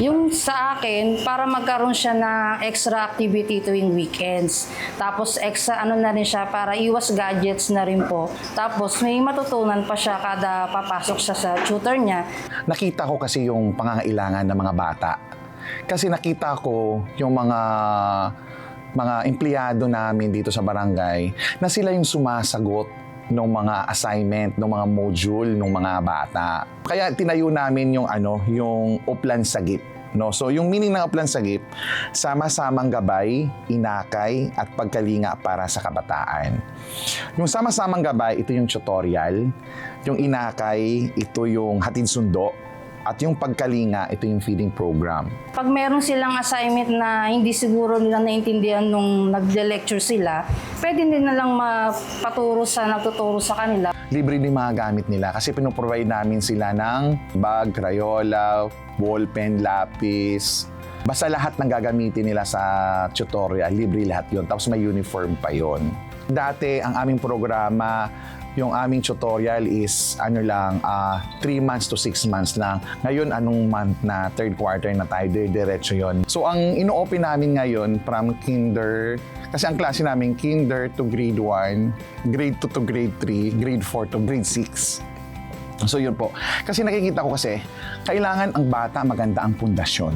Yung sa akin, para magkaroon siya ng extra activity tuwing weekends. Tapos extra ano na rin siya para iwas gadgets na rin po. Tapos may matutunan pa siya kada papasok siya sa tutor niya. Nakita ko kasi yung pangangailangan ng mga bata. Kasi nakita ko yung mga mga empleyado namin dito sa barangay na sila yung sumasagot ng mga assignment, ng mga module ng mga bata. Kaya tinayo namin yung ano, yung uplan sagip. No? So yung meaning ng uplan sagip, sama-samang gabay, inakay at pagkalinga para sa kabataan. Yung sama-samang gabay, ito yung tutorial. Yung inakay, ito yung hatid sundo. At yung pagkalinga, ito yung feeding program. Pag meron silang assignment na hindi siguro nila naintindihan nung nagde-lecture sila, pwede din na lang mapaturo sa nagtuturo sa kanila. Libre din mga gamit nila kasi pinoprovide namin sila ng bag, crayola, ballpen, lapis. Basta lahat ng gagamitin nila sa tutorial, libre lahat yon. Tapos may uniform pa yon. Dati, ang aming programa, yung aming tutorial is ano lang, 3 months to 6 months lang. Ngayon, anong month na third quarter na tayo, diretso yon. So, ang ino-open namin ngayon from kinder, kasi ang klase namin kinder to grade 1, grade 2 to grade 3, grade 4 to grade 6. So yun po. Kasi nakikita ko kasi, kailangan ang bata maganda ang pundasyon.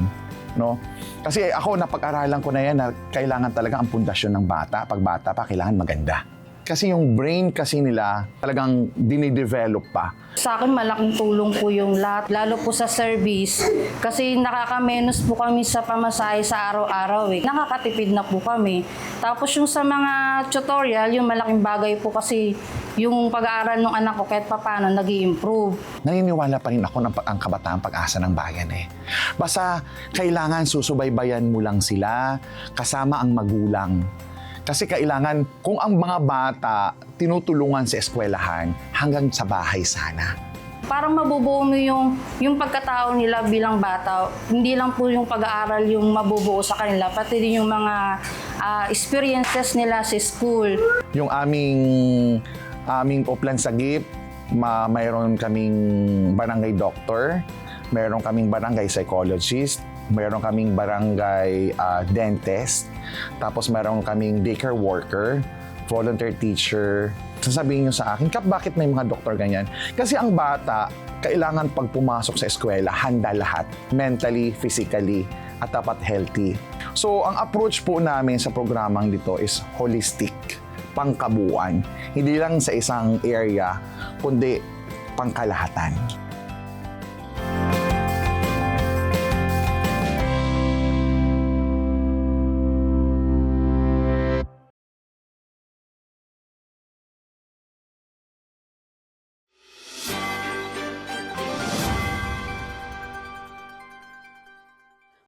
No? Kasi ako, napag-aralan ko na yan na kailangan talaga ang pundasyon ng bata. Pag bata pa, kailangan maganda. Kasi yung brain kasi nila talagang dinidevelop pa. Sa akin, malaking tulong po yung lahat, lalo po sa service. Kasi nakakamenos po kami sa pamasahe sa araw-araw eh. Nakakatipid na po kami. Tapos yung sa mga tutorial, yung malaking bagay po kasi yung pag-aaral ng anak ko kahit papano nag improve Naniniwala pa rin ako ng ang kabataan pag-asa ng bayan eh. Basta kailangan susubaybayan mo lang sila kasama ang magulang. Kasi kailangan kung ang mga bata tinutulungan sa eskwelahan hanggang sa bahay sana. Parang mabubuo mo yung, yung pagkatao nila bilang bata. Hindi lang po yung pag-aaral yung mabubuo sa kanila, pati din yung mga ah, experiences nila sa school. Yung aming aming uplan sagip, ma mayroon kaming barangay doctor, mayroon kaming barangay psychologist, mayroon kaming barangay ah, dentist, tapos mayroon kaming daycare worker, volunteer teacher. Sasabihin nyo sa akin, Kap, bakit may mga doktor ganyan? Kasi ang bata, kailangan pag pumasok sa eskwela, handa lahat. Mentally, physically, at dapat healthy. So, ang approach po namin sa programang dito is holistic, pangkabuuan. Hindi lang sa isang area, kundi pangkalahatan.